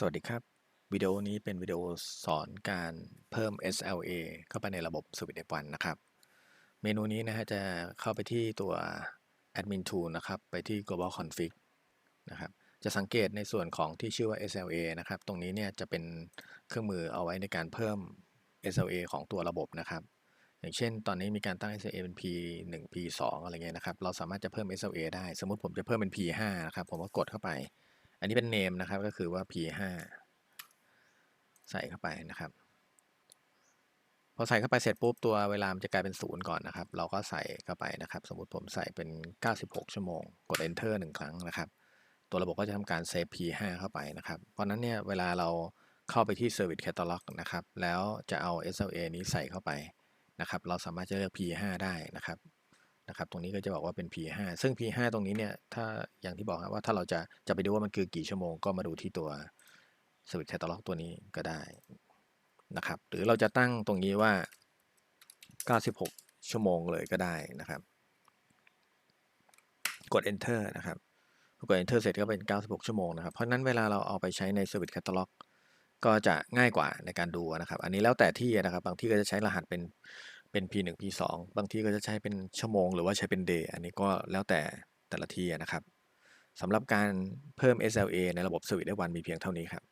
สวัสดีครับ วิดีโอนี้เป็นวิดีโอสอนการเพิ่ม SLA เข้าไปในระบบ Switch F1 นะครับ เมนูนี้นะฮะจะเข้าไปที่ตัว Admin Tool นะครับ ไปที่ Global Config นะครับ จะสังเกตในส่วนของที่ชื่อว่า SLA นะครับ ตรงนี้เนี่ยจะเป็นเครื่องมือเอาไว้ในการเพิ่ม SLA ของตัวระบบนะครับ อย่างเช่น ตอนนี้มีการตั้ง SLA เป็น P1 P2 อะไรเงี้ยนะครับ เราสามารถจะเพิ่ม SLA ได้ สมมติผมจะเพิ่มเป็น P5 นะครับ ผมก็กดเข้าไป อันนี้เป็น name นะครับก็คือว่า P5 ใส่เข้าไปนะครับ พอใส่เข้าไปเสร็จปุ๊บตัวเวลามันจะกลายเป็นศูนย์ก่อนนะครับ เราก็ใส่เข้าไปนะครับ สมมติผมใส่เป็น 96 ชั่วโมง กด enter หนึ่งครั้งนะครับ ตัวระบบก็จะทำการเซฟ P5 เข้าไปนะครับ เพราะนั้นเนี่ยเวลาเราเข้าไปที่ Service Catalog นะครับ แล้วจะเอา SLA นี้ใส่เข้าไปนะครับ เราสามารถจะเลือก P5 ได้นะครับ นะครับตรงนี้ก็จะบอกว่าเป็น P5 ซึ่ง P5 ตรงนี้เนี่ยถ้าอย่างที่บอกครับว่าถ้าเราจะจะไปดูว่ามันคือกี่ชั่วโมงก็มาดูที่ตัว Switch Catalog ตัวนี้ก็ได้นะครับหรือเราจะตั้งตรงนี้ว่า 96 ชั่วโมงเลยก็ได้นะครับ กด enter นะครับกด enter เสร็จก็เป็น 96 ชั่วโมงนะครับ เพราะฉะนั้นเวลาเราเอาไปใช้ใน Service Catalog ก็จะง่ายกว่าในการดูนะครับ อันนี้แล้วแต่ที่นะครับ บางที่ก็จะใช้รหัสเป็น เป็น P1 P2 บางที่ก็จะใช้เป็นชั่วโมง หรือว่าใช้เป็นเดย์อันนี้ก็แล้วแต่แต่ละที่นะครับสำหรับการเพิ่ม SLA ในระบบ Switch F1 มีเพียงเท่านี้ครับ